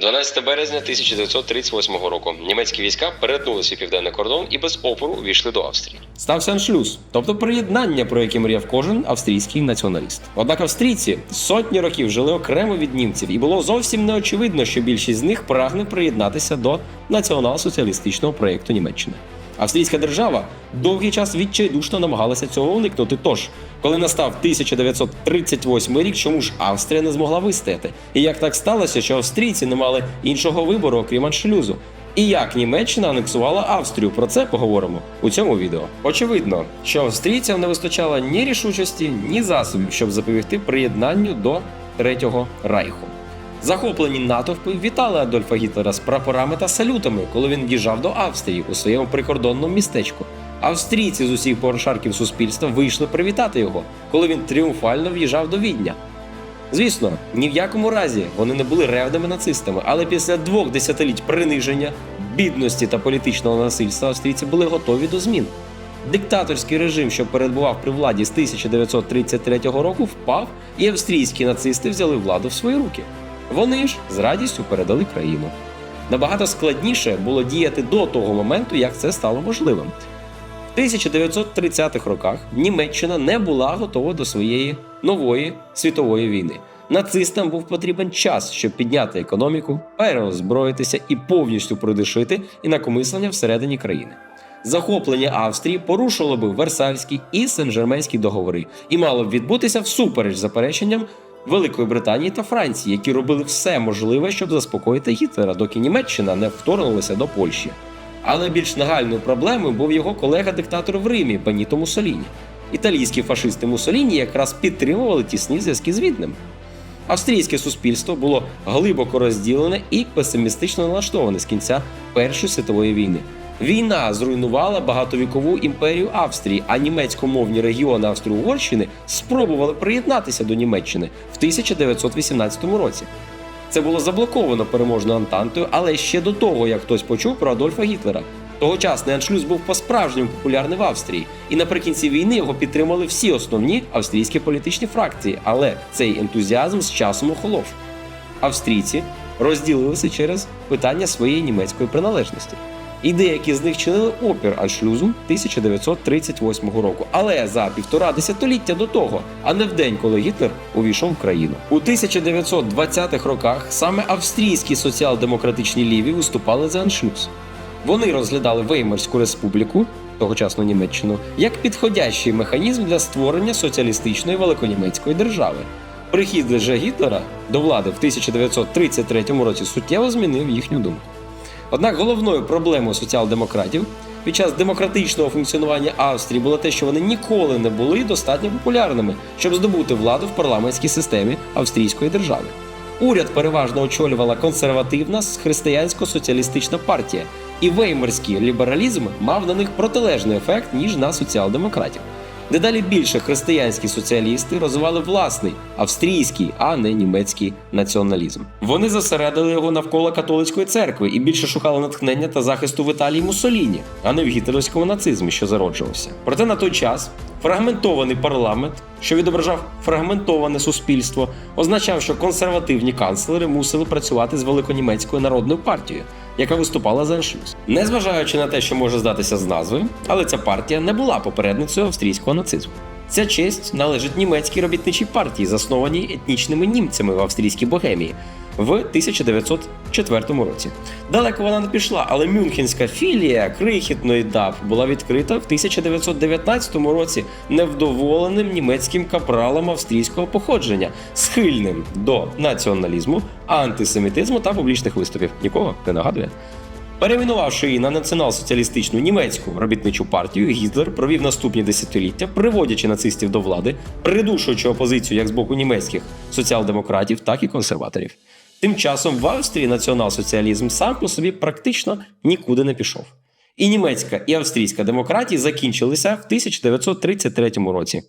12 березня 1938 року німецькі війська перетнули свій південний кордон і без опору увійшли до Австрії. Стався аншлюз, тобто приєднання, про яке мріяв кожен австрійський націоналіст. Однак австрійці сотні років жили окремо від німців, і було зовсім неочевидно, що більшість з них прагне приєднатися до націонал-соціалістичного проєкту Німеччини. Австрійська держава довгий час відчайдушно намагалася цього уникнути. Тож, коли настав 1938 рік, чому ж Австрія не змогла вистояти? І як так сталося, що австрійці не мали іншого вибору, окрім аншлюзу? І як Німеччина анексувала Австрію? Про це поговоримо у цьому відео. Очевидно, що австрійцям не вистачало ні рішучості, ні засобів, щоб запобігти приєднанню до Третього Райху. Захоплені натовпи вітали Адольфа Гітлера з прапорами та салютами, коли він в'їжджав до Австрії у своєму прикордонному містечку. Австрійці з усіх порошарків суспільства вийшли привітати його, коли він тріумфально в'їжджав до Відня. Звісно, ні в якому разі вони не були ревними нацистами, але після двох десятиліть приниження, бідності та політичного насильства австрійці були готові до змін. Диктаторський режим, що перебував при владі з 1933 року, впав, і австрійські нацисти взяли владу в свої руки. Вони ж з радістю передали країну. Набагато складніше було діяти до того моменту, як це стало можливим. В 1930-х роках Німеччина не була готова до своєї нової світової війни. Нацистам був потрібен час, щоб підняти економіку, переозброїтися і повністю придушити інакомислення всередині країни. Захоплення Австрії порушило би Версальський і Сен-Жерменський договори і мало б відбутися всупереч запереченням Великої Британії та Франції, які робили все можливе, щоб заспокоїти Гітлера, доки Німеччина не вторгнулася до Польщі. Але більш нагальною проблемою був його колега-диктатор в Римі Беніто Муссоліні. Італійські фашисти Муссоліні якраз підтримували тісні зв'язки з Віднем. Австрійське суспільство було глибоко розділене і песимістично налаштоване з кінця Першої світової війни. Війна зруйнувала багатовікову імперію Австрії, а німецькомовні регіони Австро-Угорщини спробували приєднатися до Німеччини в 1918 році. Це було заблоковано переможною Антантою, але ще до того, як хтось почув про Адольфа Гітлера. Тогочасний аншлюз був по-справжньому популярний в Австрії, і наприкінці війни його підтримали всі основні австрійські політичні фракції, але цей ентузіазм з часом охолов. Австрійці розділилися через питання своєї німецької приналежності. І деякі з них чинили опір аншлюзу 1938 року, але за півтора десятиліття до того, а не в день, коли Гітлер увійшов в країну. У 1920-х роках саме австрійські соціал-демократичні ліві виступали за аншлюз. Вони розглядали Веймарську республіку, тогочасну Німеччину, як підходящий механізм для створення соціалістичної великонімецької держави. Прихід же Гітлера до влади в 1933 році суттєво змінив їхню думку. Однак головною проблемою соціал-демократів під час демократичного функціонування Австрії було те, що вони ніколи не були достатньо популярними, щоб здобути владу в парламентській системі австрійської держави. Уряд переважно очолювала консервативна християнсько-соціалістична партія, і веймарський лібералізм мав на них протилежний ефект ніж на соціал-демократів. Дедалі більше християнські соціалісти розвивали власний австрійський, а не німецький націоналізм. Вони зосередили його навколо католицької церкви і більше шукали натхнення та захисту в Італії Муссоліні, а не в гітлерівському нацизмі, що зароджувався. Проте на той час фрагментований парламент, що відображав фрагментоване суспільство, означав, що консервативні канцлери мусили працювати з великонімецькою народною партією, яка виступала за аншлюз. Незважаючи на те, що може здатися з назви, але ця партія не була попередницею австрійського нацизму. Ця честь належить німецькій робітничій партії, заснованій етнічними німцями в австрійській богемії в 1904 році. Далеко вона не пішла, але мюнхенська філія крихітної ДАП була відкрита в 1919 році невдоволеним німецьким капралом австрійського походження, схильним до націоналізму, антисемітизму та публічних виступів. Нікого не нагадує. Перейменувавши її на націонал-соціалістичну німецьку робітничу партію, Гітлер провів наступні десятиліття, приводячи нацистів до влади, придушуючи опозицію як з боку німецьких соціал-демократів, так і консерваторів. Тим часом в Австрії націонал-соціалізм сам по собі практично нікуди не пішов. І німецька, і австрійська демократії закінчилися в 1933 році.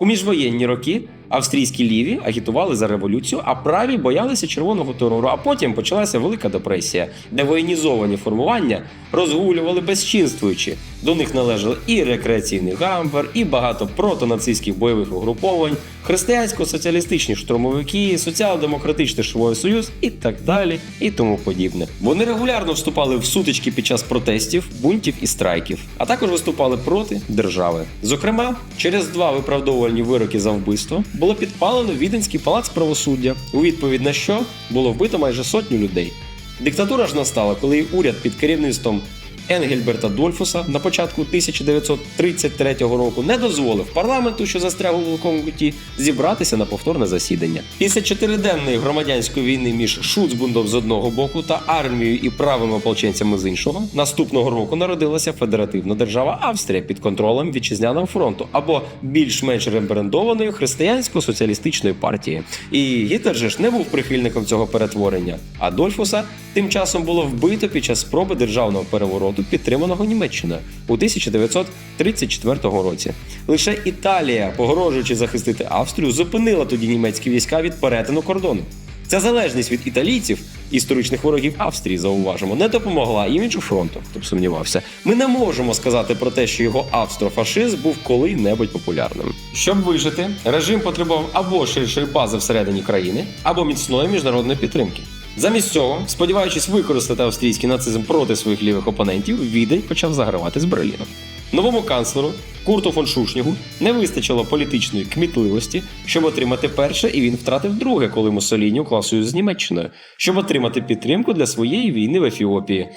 У міжвоєнні роки Австрійські ліві агітували за революцію, а праві боялися червоного терору. А потім почалася Велика депресія, де воєнізовані формування розгулювали безчинствуючи. До них належали і рекреаційний гамбер, і багато протонацистських бойових угруповань, християнсько-соціалістичні штурмовики, соціал-демократичний Швой Союз і так далі, і тому подібне. Вони регулярно вступали в сутички під час протестів, бунтів і страйків, а також виступали проти держави. Зокрема, через два виправдовувальні вироки за вбивство було підпалено Віденський палац правосуддя, у відповідь на що було вбито майже сотню людей. Диктатура ж настала, коли уряд під керівництвом Енгельберта Дольфуса на початку 1933 року не дозволив парламенту, що застряг у великому куті, зібратися на повторне засідання. Після чотириденної громадянської війни між Шуцбундом з одного боку та армією і правими ополченцями з іншого, наступного року народилася федеративна держава Австрія під контролем вітчизняного фронту або більш-менш ребрендованої християнсько-соціалістичної партії. І Гітлер же ж не був прихильником цього перетворення. А Дольфуса тим часом було вбито під час спроби державного перевороту, підтриманого Німеччиною у 1934 році. Лише Італія, погрожуючи захистити Австрію, зупинила тоді німецькі війська від перетину кордону. Ця залежність від італійців, історичних ворогів Австрії, зауважимо, не допомогла іміджу фронту, хто б сумнівався. Ми не можемо сказати про те, що його австрофашизм був коли-небудь популярним. Щоб вижити, режим потребував або ширшої бази всередині країни, або міцної міжнародної підтримки. Замість цього, сподіваючись використати австрійський нацизм проти своїх лівих опонентів, Відень почав загравати з Берліном. Новому канцлеру Курту фон Шушнігу не вистачило політичної кмітливості, щоб отримати перше, і він втратив друге, коли Муссоліні уклав союз з Німеччиною, щоб отримати підтримку для своєї війни в Ефіопії.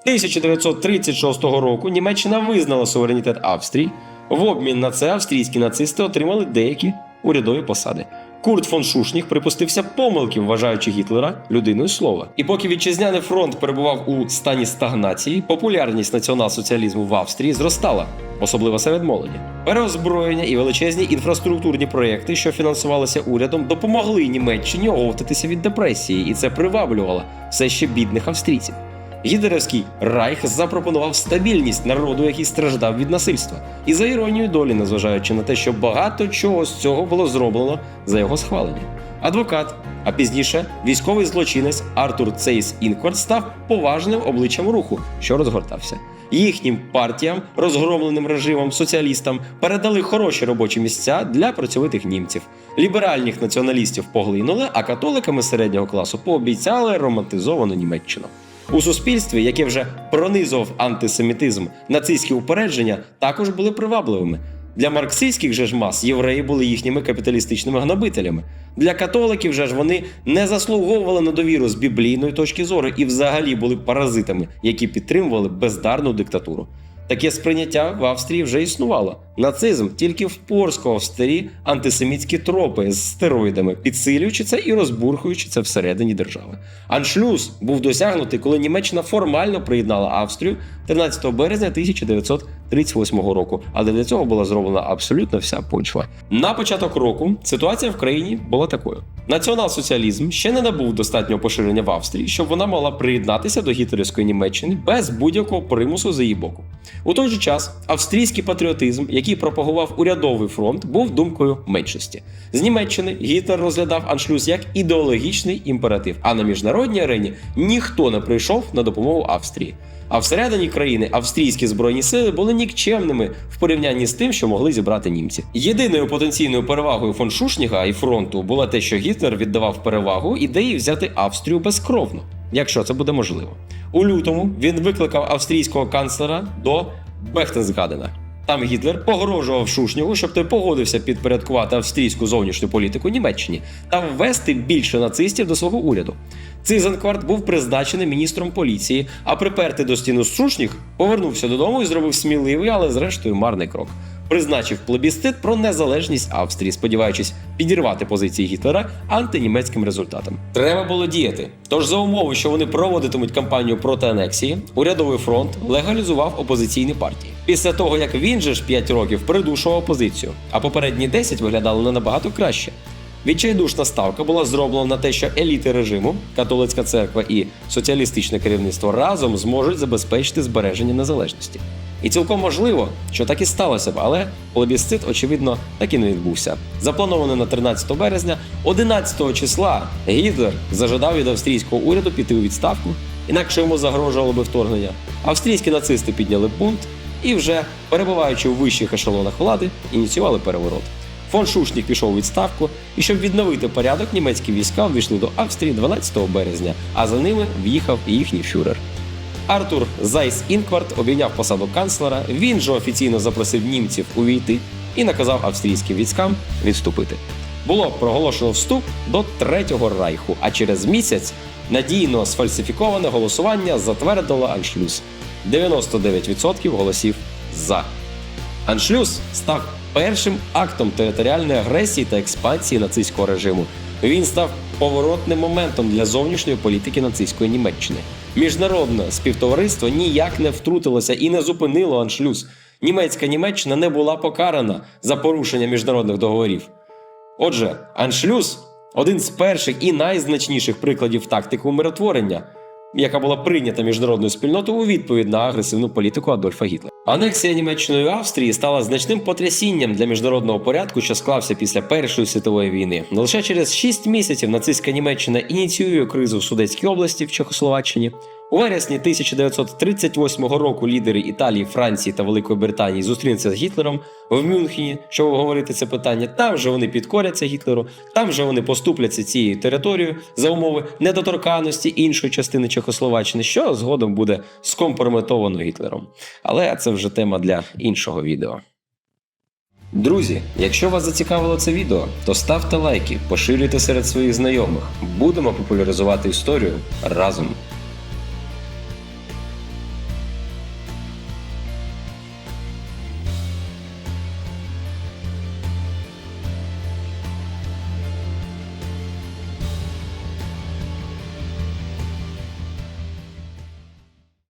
1936 року Німеччина визнала суверенітет Австрії. В обмін на це австрійські нацисти отримали деякі урядові посади. Курт фон Шушніх припустився помилки, вважаючи Гітлера людиною слова. І поки вітчизняний фронт перебував у стані стагнації, популярність націонал-соціалізму в Австрії зростала, особливо серед молоді. Переозброєння і величезні інфраструктурні проєкти, що фінансувалися урядом, допомогли Німеччині оговтатися від депресії, і це приваблювало все ще бідних австрійців. Гітлерівський Райх запропонував стабільність народу, який страждав від насильства, і за іронією долі, незважаючи на те, що багато чого з цього було зроблено за його схвалення. Адвокат, а пізніше військовий злочинець Артур Цейс Інквард став поважним обличчям руху, що розгортався. Їхнім партіям, розгромленим режимом, соціалістам передали хороші робочі місця для працьовитих німців. Ліберальних націоналістів поглинули, а католиками середнього класу пообіцяли романтизовану Німеччину. У суспільстві, яке вже пронизував антисемітизм, нацистські упередження також були привабливими. Для марксистських же ж мас євреї були їхніми капіталістичними гнобителями. Для католиків же ж вони не заслуговували на довіру з біблійної точки зору і взагалі були паразитами, які підтримували бездарну диктатуру. Таке сприйняття в Австрії вже існувало. Нацизм тільки впорскував старі антисемітські тропи з стероїдами, підсилюючи це і розбурхуючи це всередині держави. Аншлюз був досягнутий, коли Німеччина формально приєднала Австрію 13 березня 1938 року, але для цього була зроблена абсолютно вся почва. На початок року ситуація в країні була такою: націонал-соціалізм ще не набув достатнього поширення в Австрії, щоб вона могла приєднатися до гітлерівської Німеччини без будь-якого примусу з її боку. У той же час австрійський патріотизм, який пропагував урядовий фронт, був думкою меншості. З Німеччини Гітлер розглядав аншлюз як ідеологічний імператив, а на міжнародній арені ніхто не прийшов на допомогу Австрії. А всередині країни австрійські збройні сили були нікчемними в порівнянні з тим, що могли зібрати німці. Єдиною потенційною перевагою фон Шушніга і фронту була те, що Гітлер віддавав перевагу ідеї взяти Австрію безкровно, якщо це буде можливо. У лютому він викликав австрійського канцлера до Бехтенсгадена. Там Гітлер погрожував Шушнігу, щоб той погодився підпорядкувати австрійську зовнішню політику Німеччині та ввести більше нацистів до свого уряду. Цизенкварт був призначений міністром поліції, а припертий до стіну Шушніг повернувся додому і зробив сміливий, але зрештою марний крок. Призначив плебісцит про незалежність Австрії, сподіваючись підірвати позиції Гітлера антинімецьким результатом. Треба було діяти. Тож за умови, що вони проводитимуть кампанію проти анексії, урядовий фронт легалізував опозиційні партії. Після того, як він же ж 5 років придушував опозицію, а попередні 10 виглядали не набагато краще. Відчайдушна ставка була зроблена на те, що еліти режиму, католицька церква і соціалістичне керівництво разом зможуть забезпечити збереження незалежності. І цілком можливо, що так і сталося б, але плебісцит, очевидно, так і не відбувся. Заплановано на 13 березня, 11 числа Гітлер зажадав від австрійського уряду піти у відставку, інакше йому загрожувало би вторгнення. Австрійські нацисти підняли бунт і вже перебуваючи у вищих ешелонах влади, ініціювали переворот. Фон Шушнік пішов у відставку, і щоб відновити порядок, німецькі війська увійшли до Австрії 12 березня, а за ними в'їхав і їхній фюрер. Артур Зайс Інкварт обійняв посаду канцлера. Він же офіційно запросив німців увійти і наказав австрійським військам відступити. Було проголошено вступ до Третього райху, а через місяць надійно сфальсифіковане голосування затвердило аншлюз 99% голосів за. Аншлюз став першим актом територіальної агресії та експансії нацистського режиму. Він став поворотним моментом для зовнішньої політики нацистської Німеччини. Міжнародне співтовариство ніяк не втрутилося і не зупинило аншлюз. Німецька Німеччина не була покарана за порушення міжнародних договорів. Отже, аншлюз один з перших і найзначніших прикладів тактики умиротворення, яка була прийнята міжнародною спільнотою у відповідь на агресивну політику Адольфа Гітлера. Анексія Німеччиною Австрії стала значним потрясінням для міжнародного порядку, що склався після Першої світової війни. Лише через 6 місяців нацистська Німеччина ініціює кризу в Судецькій області в Чехословаччині. У вересні 1938 року лідери Італії, Франції та Великої Британії зустрінуться з Гітлером в Мюнхені, щоб обговорити це питання. Там же вони підкоряться Гітлеру, там же вони поступляться цією територією за умови недоторканності іншої частини Чехословаччини, що згодом буде скомпрометовано Гітлером. Але це вже тема для іншого відео. Друзі, якщо вас зацікавило це відео, то ставте лайки, поширюйте серед своїх знайомих. Будемо популяризувати історію разом.